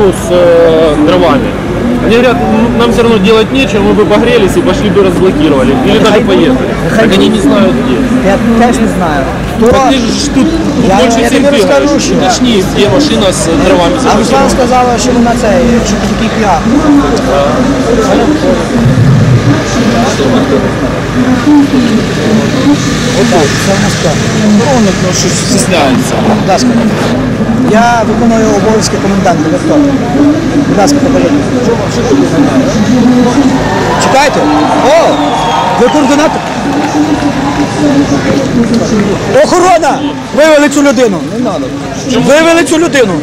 с э, дровами. Они говорят, «Ну, нам все равно делать нечего, мы бы погрелись и пошли бы разблокировали. Или даже поехали. Так они не знают где. Я теж не знаю. Хто? Так ты же тут Я- больше я всех тебе бегаешь. расскажу, что- Уточни, где машина с дровами А Руслан заблокирована. сказала, що вона цей, що ти такий п'ян. Це в нас ну. Будь ласка. Я виконую обов'язки коменданта. Хто? Будь ласка, покажіть. Чекайте. О! Ви координатор. Охорона! Вивели цю людину. Не треба. Вивели цю людину.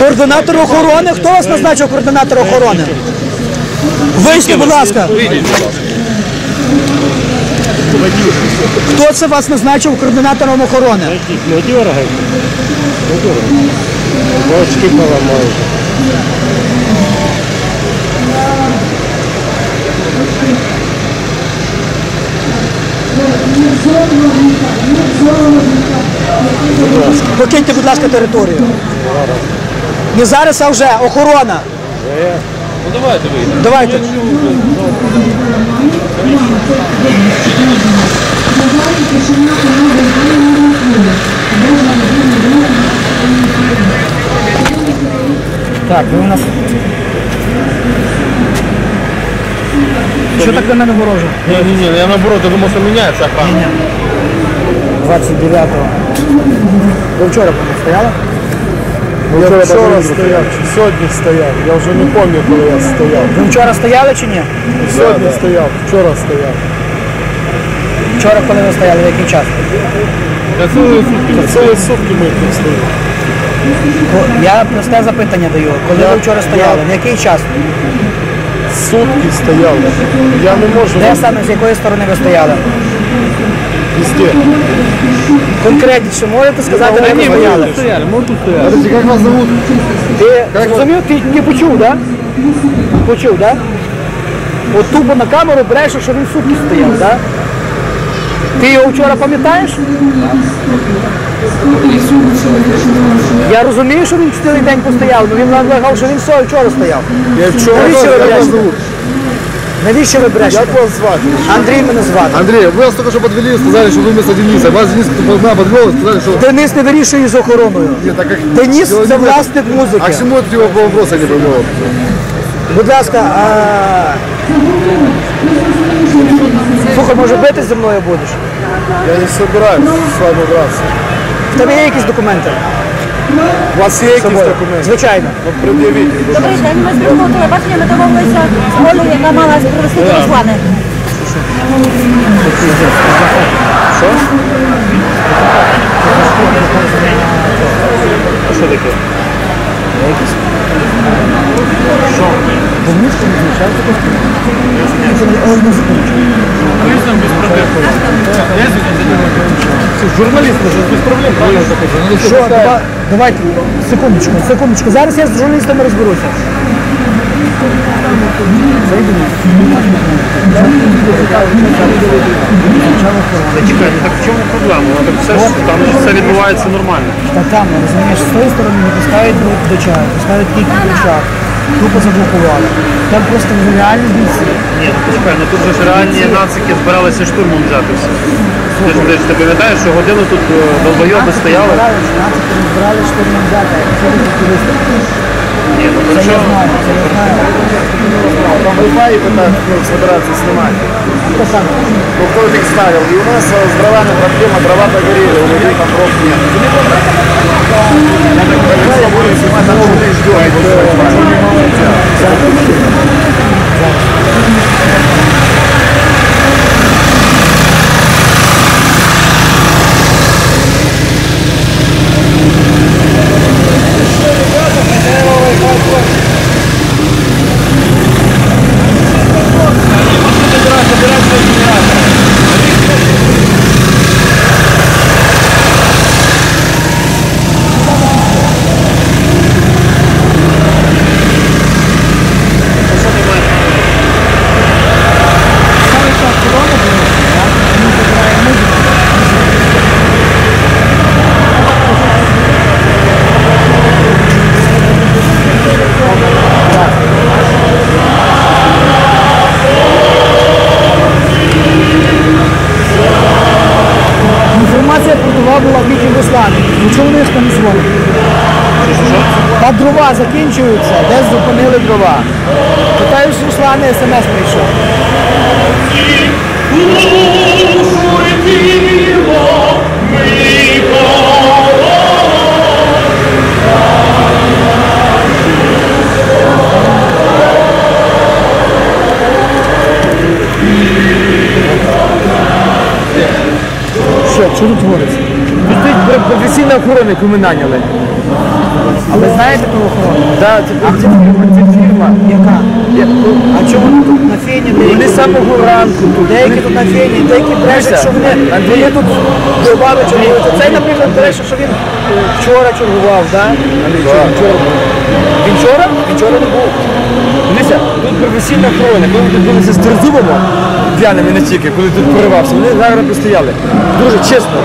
Координатор охорони. Хто вас назначив координатор охорони? Вийшли, будь ласка. Хто це вас назначив координатором охорони? Не дергайте. Не поламають. Покиньте, будь ласка, територію. Не зараз, а вже охорона. Ну давайте выйдем. Давайте. Так, ви у нас. Що так до мене вороже? Не-не-не, я наоборот, я думал, что меняется охрана. 29-го. Ви вчора по стояли? Я вчора стояв, чи сьогодні стояв. Я вже не пам'ятаю, коли я стояв. Ви вчора стояли чи ні? Сьогодні стояв, вчора стояв. Вчора, коли ви стояли, в який час? Я сутки. Та Цілі сутки ми тут стоїмо. Ко- Я просте запитання даю. Коли ви вчора стояли, в який час? Сутки стояв. Я не можу Де вам саме з якої сторони ви стояли? Везде. Конкретніше можете сказати, де ви стояли? стояли, тут стояли. Подожди, як вас зовут? Ти зрозумів, ти, ти почув, так? Да? Почув, так? Да? От тупо на камеру брешеш, що він сутки стояв, так? Да? Ти його вчора пам'ятаєш? Я розумію, що він цілий день постояв, але він наполягав, що він все вчора стояв. Я вчора ви як вас зовут? Навіщо ви брешете? Як вас звати? Андрій мене звати. Андрей, вы нас только что подвели и сказали, что вы вместо Дениса. Вас Денис подна подвел и сказали, что... Денис не вирішує з охороною. Нет, так как... Денис Дело не це в этом. власник А к музики. чему этот его вопрос я не понял? Будь ласка, а... слухай, може бити зі мною будеш? Я не собираюсь з вами драться. В тебе є якісь документи? У вас є якісь документи? Звичайно. Ну, Пред'явіть. будь ласка. Добрий день, ми з другого телебачення ми домовилися з Олею, яка мала привезти до Руслани. Что такое? Конечно, без проблем. Я Журналист уже без проблем, правильно? Що, давай, давайте, секундочку, секундочку. Зараз я з журналістами розберуся. Чекай, ну так в чому проблема? Так все ж там же все відбувається нормально. Та там, розумієш, з тої сторони не пускають до, до чаю, пускають тільки до чаю. Тупо заблокували. Там просто реальні бійці. Ні, ну почекай, ну тут же ж реальні нацики збиралися штурмом взяти все. Ти ж, ти ж ти пам'ятаєш, що годину тут е, долбойоби стояли? Збирали, нацики розбирали штурмом взяти, це не активісти. Ні, ну Це то я що? знаю, це я знаю. Там Wi-Fi так ну, снимать. Хто саме? Ну, кто их ставил? И у нас э, с дровами проблема, дрова догорели, у людей там дров нет. Я так закінчуються, десь зупинили дрова. Питаю, що Руслана смс прийшов. Що, що тут твориться? Професійна охорона, яку ми наняли. А ви знаєте ту охорону? Да, це, це, це фірма. Яка? А чому вони тут на фені? Вони Деякі, з самого ранку тут. деякі тут на фені, деякі брешуть, що вони, вони тут дровами чергують. Цей, наприклад, бреше, що він е, вчора чергував, да? Андрій, він вчора? Він вчора? Він вчора не був. Дивіться, тут професійна охорона. Коли ми тут билися з Терзубом, п'яними не тільки, коли тут поривався, вони гарно постояли. Дуже чесно.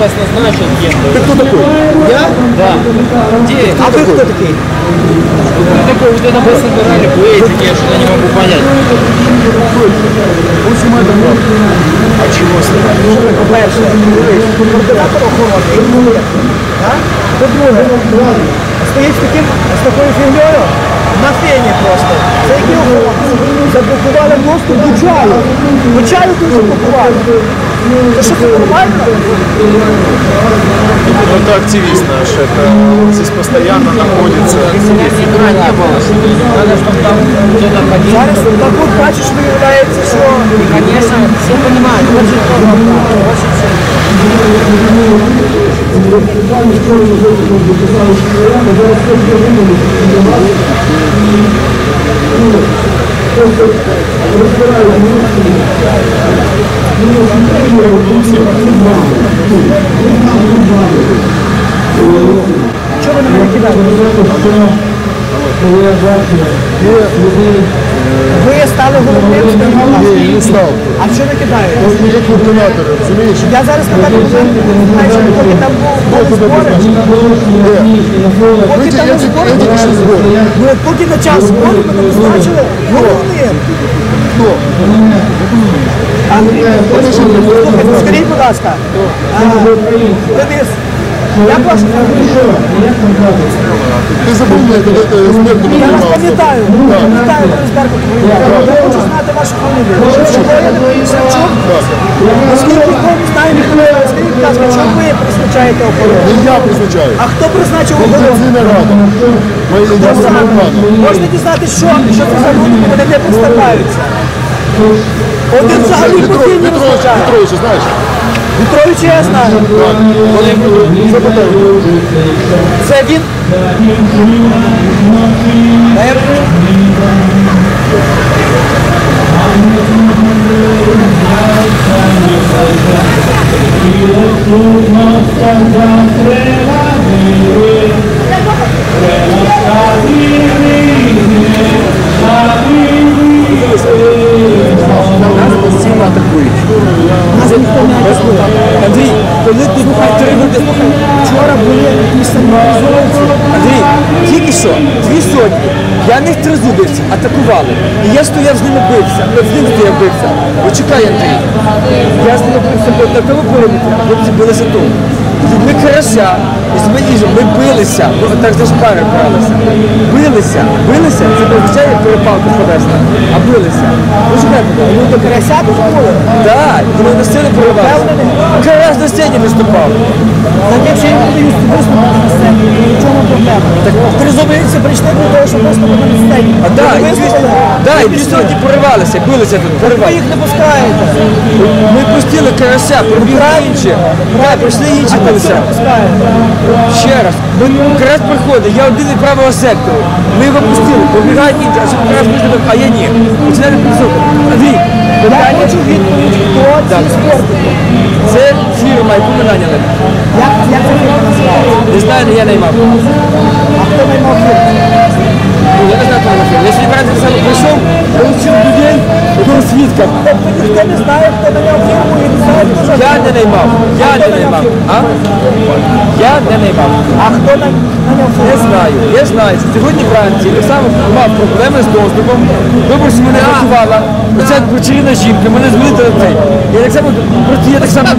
вас назначил кем-то? Ты кто такой? Я? Да. Где? А ви хто такий? Вы такой, вот это вы собирали по этике, я что-то не могу понять. Он снимает охрану. А чого снимати? По-перше, дивись, координатор охорони, він є. так? По-друге, стоїть з таким, з такою фігньою на фені просто. Це які охорони? Заблокували доступ до чаю. До чаю тут заблокували. То нормально? Это активист наш, это здесь постоянно находится. Сигнала не было, что ли? Надо, чтобы там кто-то ходил. Зараз так от бачиш, виявляється, що Конечно, все понимают, очень трудно. Очень сильно. чого ви на мене кидаєте? Ви стали головним Не, не стал. А що ви кидаєте? Он не координатор, разумеешь? Я зараз на даний момент знаю, що поки там був були збори, поки Эти, там були эти, збори, эти пошли сбор. ну, от поки на час збору мене назначили головним. Кто? А, слухайте, скажіть, будь ласка, а, Денис, як ваша фамілія? Ты забыл мне, когда это смерть не Я вас принимался. пам'ятаю, пам'ятаю, Денис Беркут. Я хочу знати вашу фамілію. Шевчук? Оскільки нікого не знаю, ніхто не знає, скажіть, будь ласка, чому ви призначаєте охорону? Не я призначаю. А хто призначив охорону? Конституційна рада. Моя Хто ідея саме? самообрана. Можете дізнати, що, що це за люди, вони не представляються. Один взагалі Петро, постійно не Петрович, вистачає. Петрович, знаешь? Петровича я знаю. Це він? Russia. Ми з ми билися, ми так за шпари бралися. Билися, билися, це означає перепалку словесна, а билися. Почекай, ну до карася тут? Так, вони на сцені проривалися. Карась на сцені виступав. Так якщо я не буду виступати на сцені, то в чому проблема? Так тризубинці прийшли для того, щоб виступити на сцені. А Ви виступили? да, і дві сотні поривалися, билися тут, Ви їх не пускаєте. Ми пустили карася, пробігли інші. Так, прийшли інші билися. Ще раз. Ми, карась приходить, я один від правого сектору. Ми його пустили, пробігають інші, а що карась приходить, а я ні. Починає присути. Андрій, Я питання. хочу відповідь, хто Так. ці спортики. Це фірма, яку ми наняли. Як, як це фірма називається? Не знаю, не я наймав. А хто наймав фірму? Ну, я не знаю, хто на фірму. Я сьогодні вранці саме прийшов, отримав людей, до свідка. Тобто ніхто не знає, хто наняв фірму і не знає, хто ж. Я не наймав. Я не наймав. А? Я не наймав. А хто на- наняв Не знаю. Я знаю, що сьогодні вранці так само мав проблеми з доступом. Виборці мене рятувала. Оця вечерина жінка, мене до цей. Я так само, просто я так само,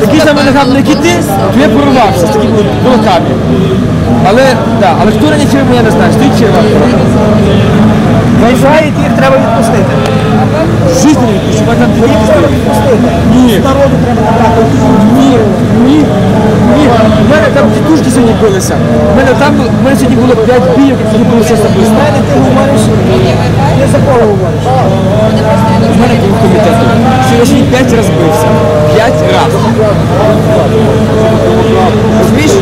такий самий нагадний, як і ти, то я порвався з такими кулаками. Але, да, але хто на фірму, я не знаю. Стоїть фірма. Вважаєте, їх треба відпустити. Жизнь не відпочивай там твої Треба відпустити. Ні. З народу треба набрати. Ні, ні, ні. У мене там тітушки сьогодні билися. У мене там у мене сьогодні було 5 бійок, які билися особисто. У мене ти говориш, за кого говориш. У мене був комітет. Сьогодні 5 разів бився. 5 разів. Розумієш?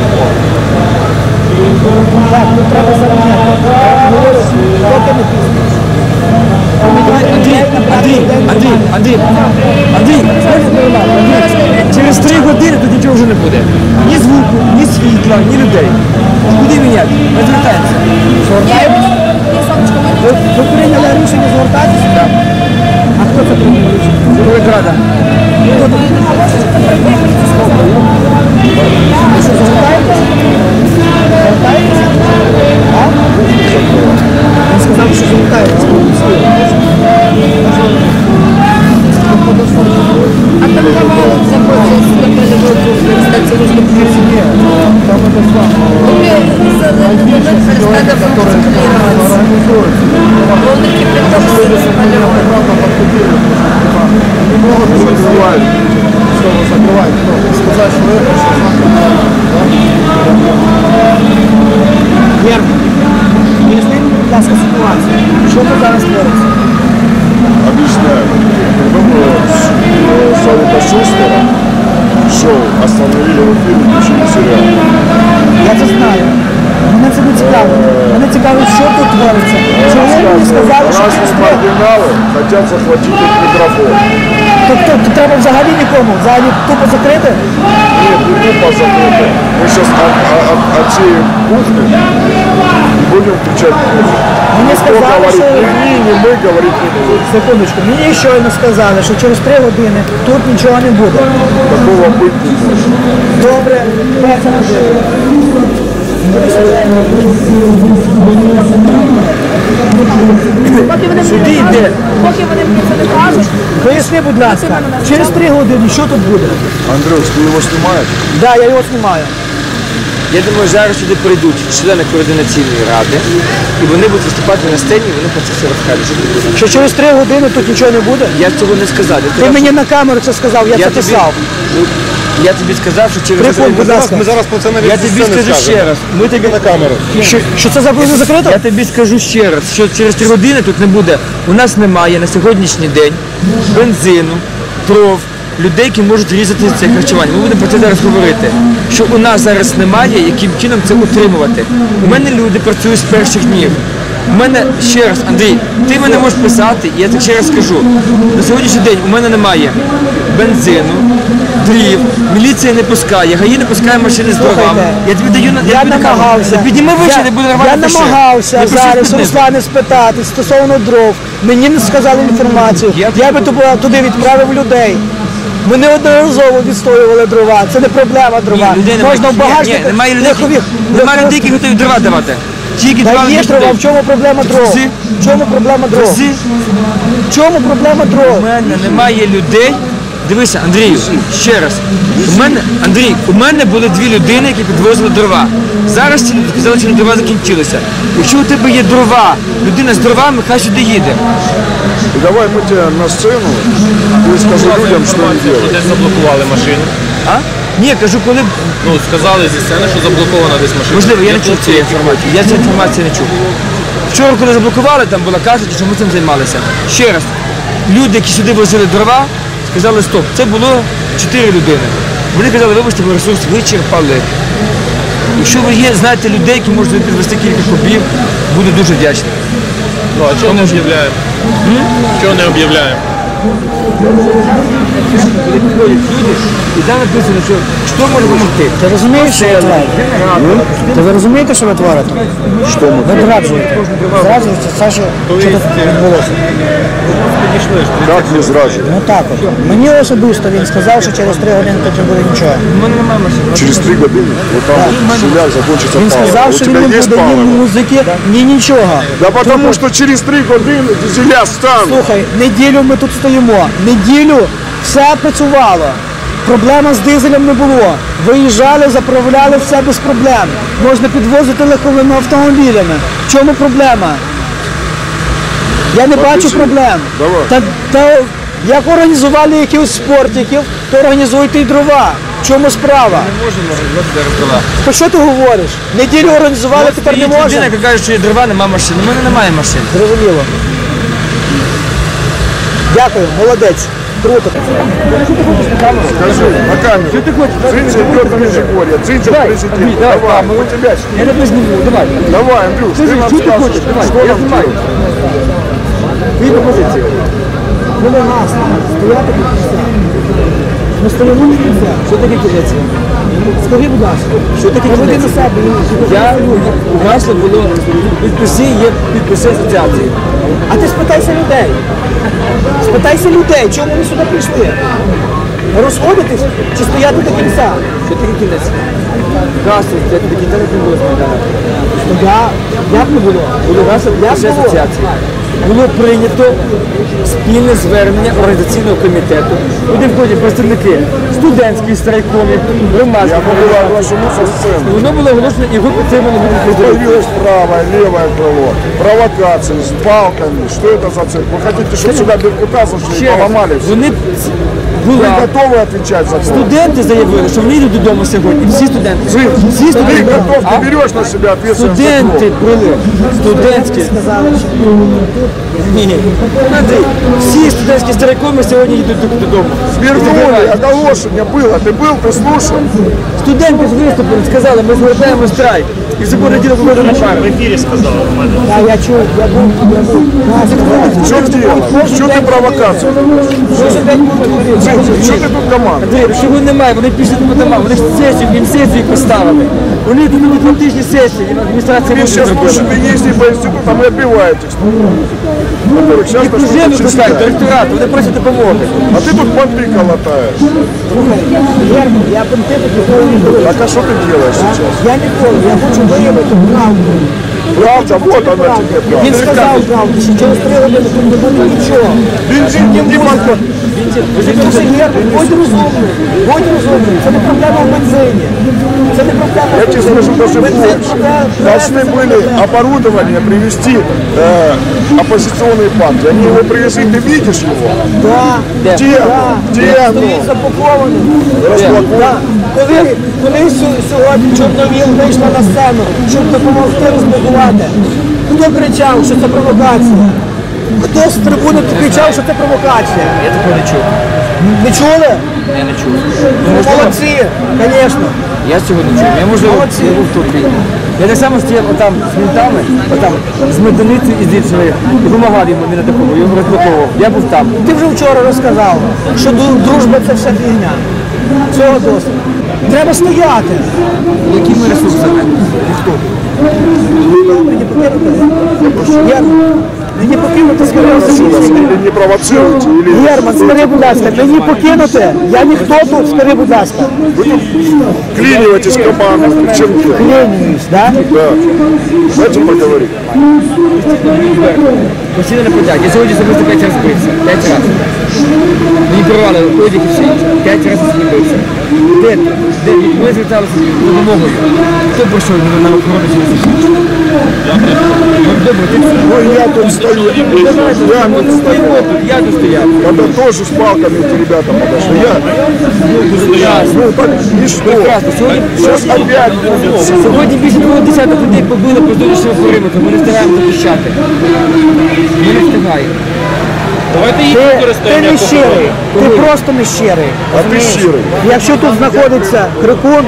Так, ну треба заміняти. Поки не пізно. Андрій, Андрій, Андрій, Андрій, Андрій, Андрій, через 3 години тут нічого вже не буде. Ні звуку, ні світла, ні людей. Куди міняти? Ми звертаємося. Ви, ви прийняли рішення звертатися? Так. А хто це прийняв рішення? Рада. Ви що, звертаєтесь? Звертаєтесь? А? Він сказав, що звертаєтесь. продавала за полчаса, продавала, кстати, нужно Там это самое. У меня раскадов раскадировался. Он Не могут закрывать. Что закрывать? Сказать, что это, что знак. хотят захватить их микрофон. Тобто тут треба взагалі нікому, взагалі тупо закрити? Нет, не тупо закрыто. Мы сейчас отсеем кухню и будем включать музыку. Мені Кто сказали, говорит що... не мы, не мы, говорить не будем. Секундочку, мені щойно сказали, що через три години тут нічого не буде. Такого быть не может. Добре, перша можливо. Поки вони Сюди йде. Поки вони мені це не кажуть. Поясни, будь ласка, через три години що тут буде? Андрюш, ты его снимаешь? Да, я його знімаю. Я думаю, зараз сюди прийдуть члени координаційної ради, і вони будуть виступати на сцені, і вони про це все розкажуть. Що через три години тут нічого не буде? Я цього не сказав. Я Ти мені на камеру це сказав, я, Я це тобі- писав. Я тобі сказав, що через Прикол, будь ласка. Ми зараз про це навіть Я зі тобі сцени скажу скажемо. ще раз. Ми тобі на камеру. Що, що це за буде закрито? Я тобі скажу ще раз, що через три години тут не буде. У нас немає на сьогоднішній день бензину, дров, людей, які можуть різати це харчування. Ми будемо про це зараз говорити. Що у нас зараз немає, яким чином це утримувати. У мене люди працюють з перших днів. У мене ще раз, Андрій, ти мене можеш писати, і я так ще раз скажу. На сьогоднішній день у мене немає бензину, дрів, міліція не пускає, гаї не пускає машини з дровами. Слухайте, Я тобі даю на Я тобі на намагався. Підніми вище, не буде нормально я намагався Не пиши зараз під. Руслане спитати стосовно дров. Мені не сказали інформацію. Я Я, би туди, туди відправив людей. Ми неодноразово відстоювали дрова. Це не проблема дрова. Ні, людей немає. Можна в багажник. Ні, немає людей, які- немає людей, які готові дрова давати. Тільки Та два є людей. дрова, в чому проблема дров? В чому проблема дров? В чому проблема У мене немає людей. Дивися, Андрію, ще раз. У мене, Андрій, у мене були дві людини, які підвозили дрова. Зараз ці люди сказали, що дрова закінчилися. Якщо у тебе є дрова, людина з дровами, хай сюди їде. Давай мы тебя на сцену, ты скажи людям, что им делать. Десь заблокували машину. А? Ні, кажу, коли Ну, сказали зі сцени, що заблокована десь машина. можливо, я не чув цієї інформації. Я цієї інформації не чув. Вчора, коли заблокували, там була кажуть, що ми цим займалися. Ще раз, люди, які сюди возили дрова, сказали стоп. Це було чотири людини. Вони казали, вибачте, ми ресурс вичерпали. Якщо ви є, знаєте людей, які можуть підвести кілька кубів, буду дуже вдячний. Ну, а чого не об'являємо? Чого не об'являємо? Коли підходять люди, і там написано, що що може допомогти. Ти розумієш, що ви творите? Ти ви розумієте, що ви творите? Що ми? Ви зраджуєте. Зраджуєте все, що, що тут відбулося. Как не зражу? Ну так от. Мені особисто він сказав, що через три години тут не буде нічого. Мене немає машини. Через три години, вот там в селях закончится Він сказав, що він не буде ні музики, ні нічого. Да потому что через три години дизеля стануть. Слухай, неділю ми тут стоїмо. Неділю все працювало. Проблема з дизелем не було. Виїжджали, заправляли все без проблем. Можна підвозити легковими автомобілями. В чому проблема? Я не бачу проблем. Та, та як організували якихось спортиків, то організуйте й дрова. В чому справа? Не можемо зараз дрова. То що ти говориш? Неділю організували, тепер не можна? людина, яка каже, що є дрова, немає машин. У мене немає машин. Зрозуміло. Дякую, молодець. Круто. Скажи, на камеру. Что ты хочешь? Дзинча идет в Межигорье. Дзинча президент. давай, Давай, давай, мы тебя Я не без нього, давай. Давай, Андрюш, ты нам що ти скажешь, хочеш? Давай, что я нам знімаю. делать. Твої пропозиції. Буде нас стояти під кінця. Ми стоїмо під кінця. Що таке кінець? Скажи, будь ласка, Що таке проведи кінець? на себе. Я у гасло було підписи, є підписи асоціації. А ти спитайся людей. Спитайся людей, чому вони сюди прийшли? Розходитись чи стояти до кінця? Що таке кінець? Гасло, це до кінця не було. Я, як не було? Було підписи асоціації. Було прийнято спільне звернення організаційного комітету, куди входять представники студентських страйкомів, Я громадських. могу оглашено со сцены. Воно було оголошено і його підтримано групою президентів. Появилось правое, левое крыло, провокации с палками. Что это за цирк? Вы хотите, чтобы сюда Беркута зашли и Ще раз, поломали все? вони Вы була. готовы отвечать за то? Студенти заявили, що вони йдуть додому сьогодні. Всі студенти. Всі Ты студенти. готов, А? ты берешь на себя ответственность за Студенти то? були. Студентські. Ні, ні. Андрій, всі студентські старикоми сьогодні йдуть до- додому. Свернули, оголошение было. Ты был, ты слушал? Студенти ж виступили, сказали, ми звертаємо страйк. І в суботу неділю виходимо на пару. В ефірі сказав у мене. А я чув, я був, я був. В чем дело? Что ты провокацию? Что ты тут команда? Андрій, чого немає, вони пішли по домам, вони ж сесію, їм сесію поставили. Вони тут на два тижні сесії, адміністрація Вы не сейчас зробила. слушайте, ездите по институтам и отбиваетесь. Которых сейчас Їх начнут вже випускають, отчислять. директорат, вони просять допомоги. А ты тут понты колотаешь. Герман, я понтити ніколи не буду. Так а что ты делаешь сейчас? Я ніколи, я хочу виявити правду. Правда, вот она тебе Він правда. сказав правду, що через три години тут не буде нічого. Бензин не подходит. Будь розумний, будь розумний. Це не проблема в бензині. Це не проблема Я в тебе бензині. скажу даже Бензин больше. проблема- Должны были оборудование привезти э, оппозиционные партии. Они его привезли, ты видишь его? Да, Где? да. Где оно? Стоїть запакований. Розблокований. Да. Коли, коли сьо- сьогодні Чорновіл вийшла на сцену, щоб допомогти розблокувати, хто кричав, що це провокація? Хто з трибуни кричав, що це провокація? Я такого не чув. Не чули? Я не чув. Молодці, звісно. Я цього не чув. Я можливо Молодці. був тут. Я так само стояв отам з ментами, отам з меданицею і з іншими, і допомагав йому не на такому, його розблоковував. Я був там. Ти вже вчора розказав, що ду- дружба це все фігня. Цього досить. Треба стояти. Якими ресурсами? Покинути. Герман, мені покинути, Или не провоцируйте, или... Герман, скажи, будь ласка, мені покинути? Я ніхто тут, скажи, будь ласка. Вы тут клиниваетесь командой. Чем дело? Клянуюсь, да? Да. Давайте поговорим. Постійно не подяк. Я сьогодні особисто п'ять разів бився. П'ять разів. Мені порвали одяг і все інше. П'ять разів сьогодні бився. Де? Де? Ми зверталися з допомогою. Хто прийшов на охорону ти Ну, я тут стою. Я тут тут, я тут стояв. Когда тоже с палками эти ребята подошли. Я, ну так, и что? Прекрасно. Сьогодні, Сейчас опять будет. сьогодні більше двох десяток людей побили по зовнішньому периметру. Ми не встигаємо захищати. Ми не встигаємо. Давайте їх Ти, ти використаємо не як щирий, ти просто не щирий. А ти щирий. Якщо тут знаходиться Крикун,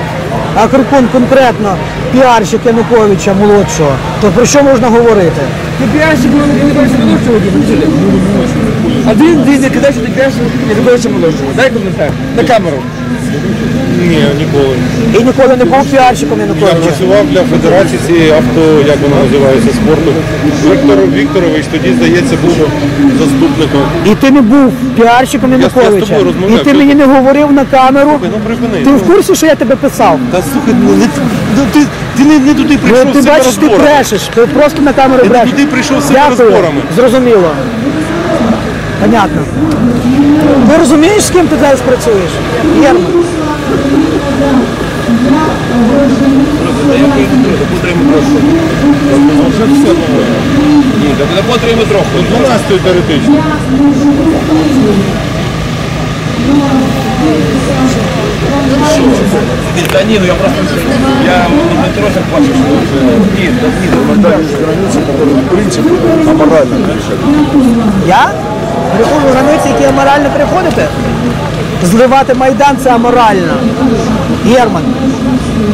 а Крикун конкретно піарщик Януковича молодшого, то про що можна говорити? Ти піарщик Януковича молодшого діти. А ти ти не кидаєш, що ти піарщик Януковича молодшого. Дай коментар. На камеру. Ні, ніколи. І ніколи не був піарщиком Я Януковича. працював для федерації цієї авто, як воно називається, спорту. Віктор Вікторович тоді, здається, був заступником. І ти не був піарщиком я з Януковича. тобою розмовляв, І ти мені не говорив на камеру. Ну припини. Ти в курсі, що я тебе писав? Та слухай, ну, не, ну, ти, ти не, не туди прийшов Ну, з ти цими бачиш, ти розборами. брешеш, ти просто на камеру Ти не брешеш. туди прийшов з цими Дякую, розборами. зрозуміло. Понятно. Ти розумієш, з ким ти зараз працюєш? Єрман. Ні, так не потрібно трохи. До 12 теоретично. Та ні, ну я просто я не трохи бачу, що ні, та ні, Дальше границы, которые в принципе аморально нарушают. Я? Переходжу границі, які аморально переходите? Зливати Майдан це аморально. Єрман.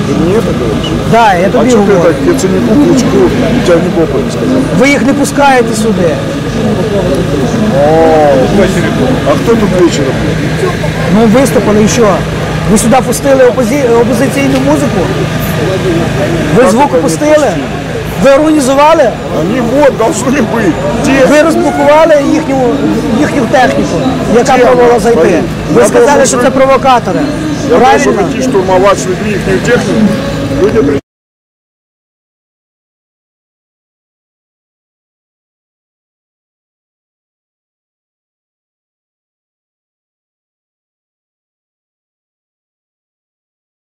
Ты мне это говоришь? Да, я А тобі что ты говорю. так Яценюку, Кличку, тебя не попа не сказал? Ви їх не пускаєте сюди. А кто тут вечером? Ми виступили і що? Ви сюди пустили опози... опозиційну музику? Ви звук пустили? Ви організували? Они вот должны быть. Те, Ви розблокували їхню, їхню техніку, яка пробувала зайти. Ви сказали, що це провокатори. я должен Правильно? идти штурмовать с людьми их технику. Люди